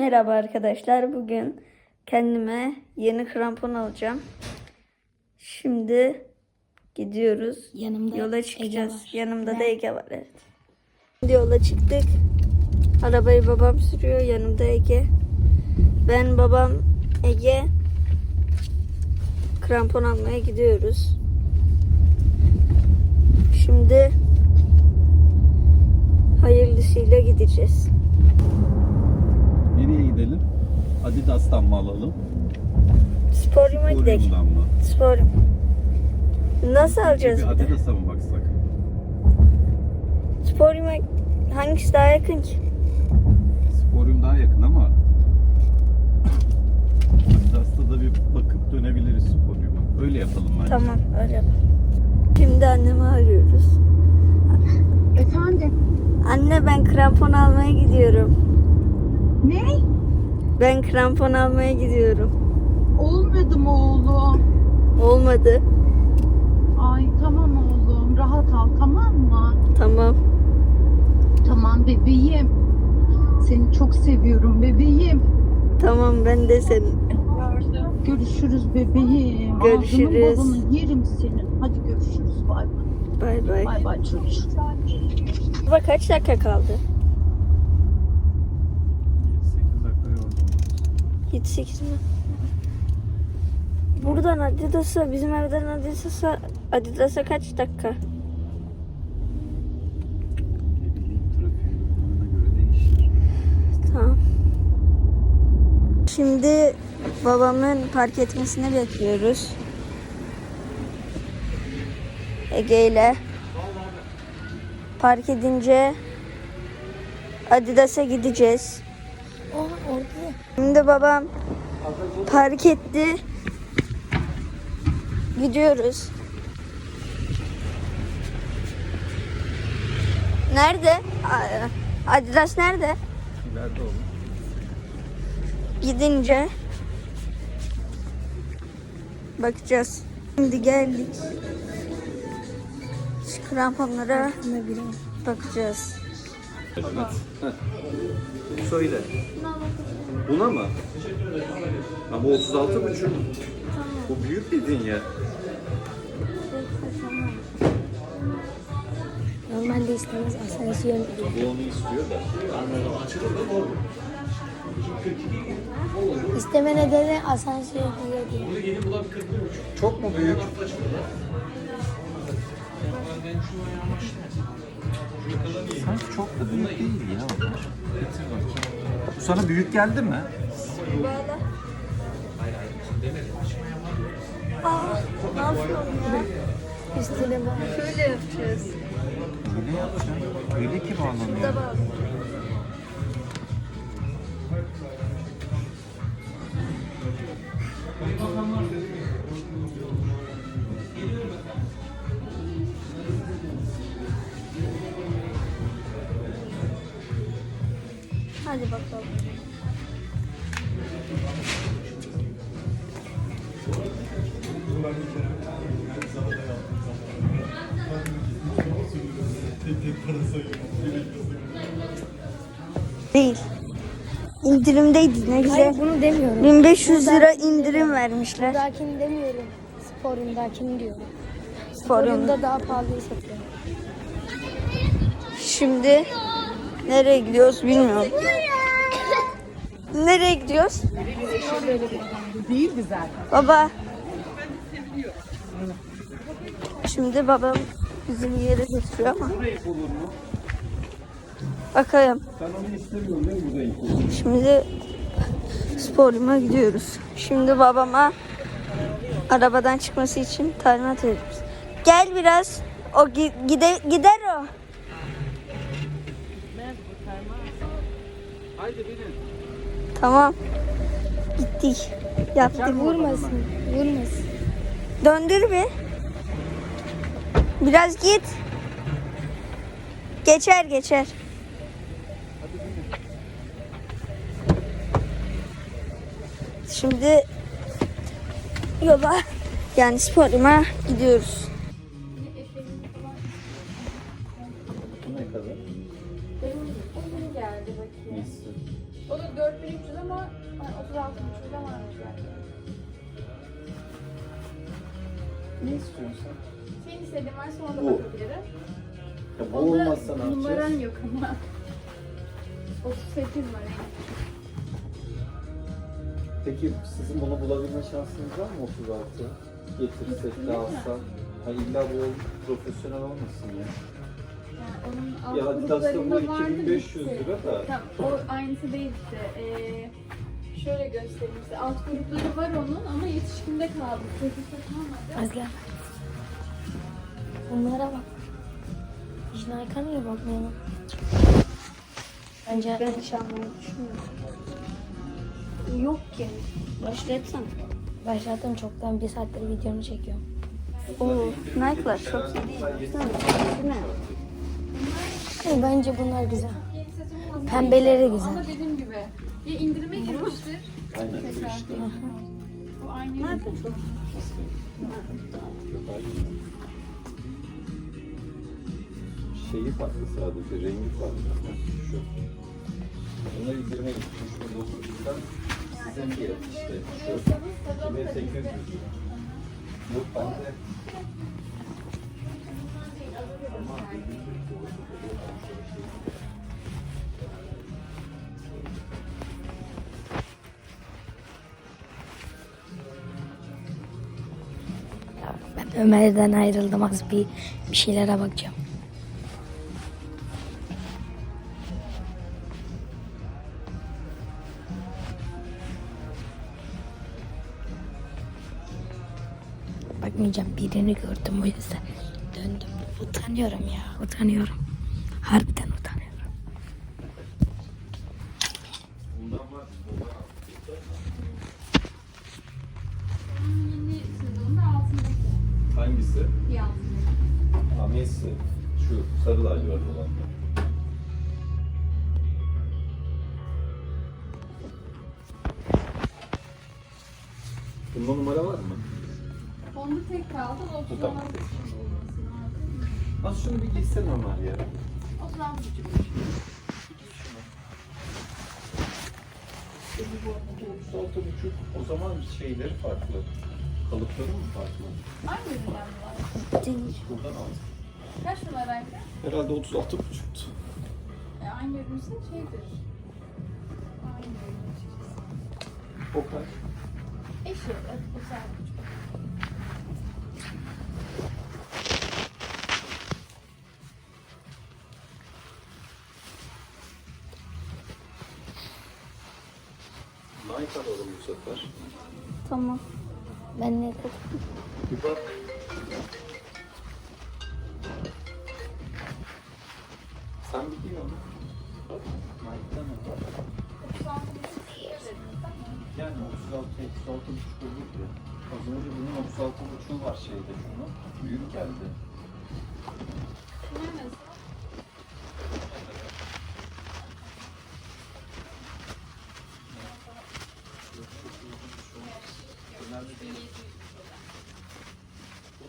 Merhaba arkadaşlar. Bugün kendime yeni krampon alacağım. Şimdi gidiyoruz. Yanımda Yola çıkacağız. Ege var. Yanımda da Ben- Ege var evet. Şimdi yola çıktık. Arabayı babam sürüyor. Yanımda Ege. Ben babam Ege krampon almaya gidiyoruz. Şimdi hayırlısıyla gideceğiz. Nereye gidelim? Adidas'tan mı alalım? Sporyum'a gidelim. Orium'dan mı? Sporyum. Nasıl alacağız Bir bir de? Adidas'a mı baksak? Sporyum'a hangisi daha yakın ki? Sporium daha yakın ama Adidas'ta da bir bakıp dönebiliriz Sporium'a. Öyle yapalım bence. Tamam öyle yapalım. Şimdi annemi arıyoruz. Efendim? Anne ben krampon almaya gidiyorum. Ne? Ben krampon almaya gidiyorum. Olmadı mı oğlum? Olmadı. Ay tamam oğlum. Rahat al tamam mı? Tamam. Tamam bebeğim. Seni çok seviyorum bebeğim. Tamam ben de senin. Görüşürüz bebeğim. Görüşürüz. Ağzını balını yerim senin. Hadi görüşürüz. Bay bay. Bay bay. Bay bay çocuğum. Baba kaç dakika kaldı? 7-8 mi? Buradan Adidas'a, bizim evden Adidas'a, Adidas'a kaç dakika? Tamam. Şimdi babamın park etmesini bekliyoruz. Ege ile park edince Adidas'a gideceğiz. Orada. Şimdi babam park etti. Gidiyoruz. Nerede? Adidas nerede? İleride olur. Gidince bakacağız. Şimdi geldik. Şu kramponlara bakacağız. Evet. Söyle. Buna mı? Ama 36 buçuk. Bu büyük dedin ya. Normalde istemez asansör. Bu onu istiyor da. İsteme nedeni asansör diyor diye. Çok mu büyük? Sanki çok da büyük değil ya. Bu sana büyük geldi mi? Aa, ne yapıyorum ya? Üstüne bak. Şöyle yapacağız. Öyle yapacağım. Öyle ki bağlanıyor. Burada bağlı. Hadi bakalım. Değil. İndirimdeydi ne güzel. Hayır bunu demiyorum. 1500 lira indirim vermişler. Buradakini demiyorum. Sporundakini diyorum. Forum. Sporunda daha pahalıya satıyor. Şimdi nereye gidiyoruz bilmiyorum. Nereye gidiyoruz? Değildi zaten. Baba. Şimdi babam bizim yere götürüyor ama. Olur? Şimdi sporuma gidiyoruz. Şimdi babama arabadan çıkması için talimat veriyoruz. Gel biraz. O gi- gide gider o. Haydi binin. Tamam. Gittik. Yaptık. Vurmasın. Vurmasın. Döndür bir. Biraz git. Geçer geçer. Şimdi yola yani sporuma gidiyoruz. Ne kadar? Benim geldi bakayım. Neyse. O da 4300 ama ay, 36 buçukta varmış yani. Ne istiyorsun? Senin istediğin varsa ona da Bu. bakabilirim. Ya bu Onda olmazsa ne numaran yapacağız? yok ama. 38 var en Peki sizin bunu bulabilme şansınız var mı 36? Getirsek de alsak. Ha illa bu profesyonel olmasın ya. Onun alt Ya Adidas'ta bu gruplarında vardı 2500 bitti. lira da. Tamam, o aynısı değil işte. Ee, şöyle göstereyim size. Alt grupları var onun ama yetişkinde kaldı. Çocukta kalmadı. Gel. Bunlara bak. Hiç Nike'a niye bakmayalım? Bence Ben hiç almayı düşünmüyorum. Yok ki. Başlatsana. başlattım çoktan bir saattir videonu çekiyorum. Oo, Nike'lar çok iyi değil. Baksana, Değil mi? Bence bunlar güzel. Pembeleri güzel. Ama dediğim gibi ya indirime girmiştir. Aynen bu Tekrar. işte. Bu aynı. Şeyi farklı sadece, rengi farklı. Şu. Bunlar indirime gitmiş. Şurada oturursan sizin fiyat işte. Şu. 2800. Yok bende. Ben Ömer'den ayrıldım az bir bir şeylere bakacağım. Bakmayacağım birini gördüm o yüzden döndüm. Utanıyorum ya utanıyorum. Harbiden utanıyorum. Bundan var. Yeni sezonda altındaki. Hangisi? Amesi. Şu sarı lacivert olan. Bunda numara var mı? Onda tek kaldı. O Az şunu bir giysen ya. 36 buçuk. Senin bu arada 36 buçuk. O zaman şeyleri farklı. Kalıpları mı farklı? Hangi üründen var? Buradan aldım. Kaç numaraydı? Herhalde 36 buçuktu. E, aynı ürünse şeydir. Aynı ürün açıkçası. O kaç? Eşi, o saat buçuk. Nike alalım bu sefer. Tamam. Ben ne Bir bak. Sen bir. Bak. Nike'dan al. 36 buçuk lira dediniz değil mi? Yani 36, 36 buçuk olur ya. Az önce bunun 36 buçuğu var şeyde şunu. Büyük geldi. Şunlar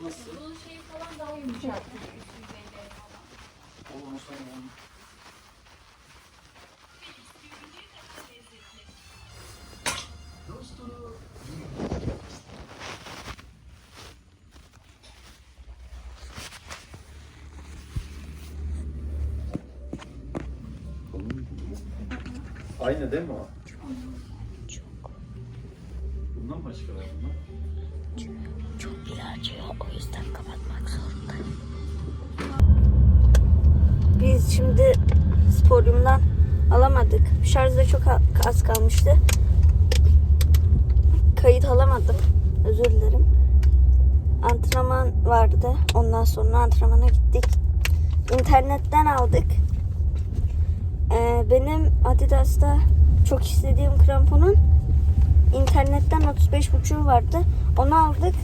nasıl? Bu nasıl? Bunun şeyi falan daha yumuşak. Üst yüzeyleri falan. Olur mu sana onu? Aynı değil mi o? Yüzden kapatmak zorundayım. Biz şimdi sporyumdan alamadık. Şarjda çok az kalmıştı. Kayıt alamadım. Özür dilerim. Antrenman vardı. Ondan sonra antrenmana gittik. İnternetten aldık. Ee, benim Adidas'ta çok istediğim kramponun internetten 35.5'u vardı. Onu aldık.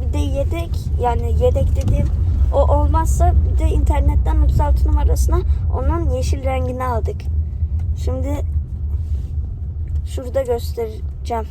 Bir de yedek yani yedek dediğim o olmazsa bir de internetten 36 numarasına onun yeşil rengini aldık. Şimdi şurada göstereceğim.